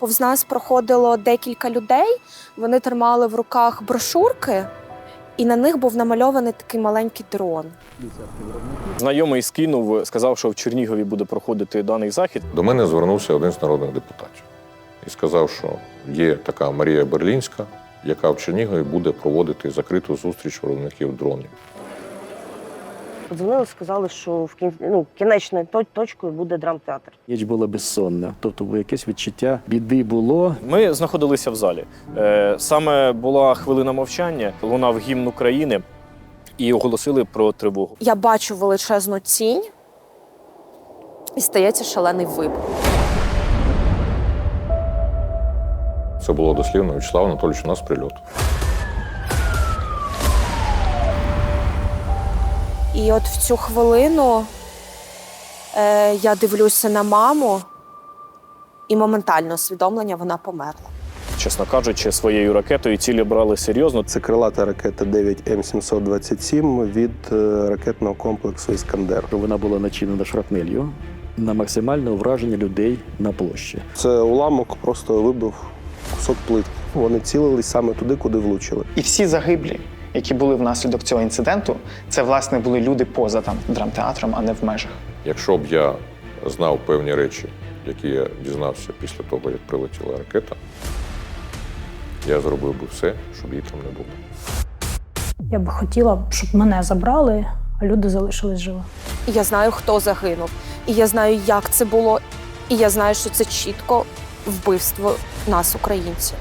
Повз нас проходило декілька людей. Вони тримали в руках брошурки, і на них був намальований такий маленький дрон. Знайомий скинув, сказав, що в Чернігові буде проходити даний захід. До мене звернувся один з народних депутатів і сказав, що є така Марія Берлінська, яка в Чернігові буде проводити закриту зустріч виробників дронів. Подзвонили, сказали, що в кін... ну, кінечною то- точкою буде драмтеатр. Ніч була безсонна, тобто було якесь відчуття біди було. Ми знаходилися в залі. Е, Саме була хвилина мовчання, лунав гімн України і оголосили про тривогу. Я бачу величезну тінь, і стається шалений вибух. Це було дослівно Вячеслав Анатолійович, у нас прильот. І от в цю хвилину е, я дивлюся на маму, і моментально усвідомлення вона померла. Чесно кажучи, своєю ракетою цілі брали серйозно. Це крилата ракета 9М727 від е, ракетного комплексу Іскандер. Вона була начинена шрапнелью на максимальне ураження людей на площі. Це уламок просто вибив кусок плитки. Вони цілились саме туди, куди влучили. І всі загиблі, які були внаслідок цього інциденту, це власне були люди поза там драмтеатром, а не в межах. Якщо б я знав певні речі, які я дізнався після того, як прилетіла ракета, я зробив би все, щоб її там не було. Я би хотіла, щоб мене забрали, а люди залишились живі. І я знаю, хто загинув, і я знаю, як це було, і я знаю, що це чітко вбивство нас, українців.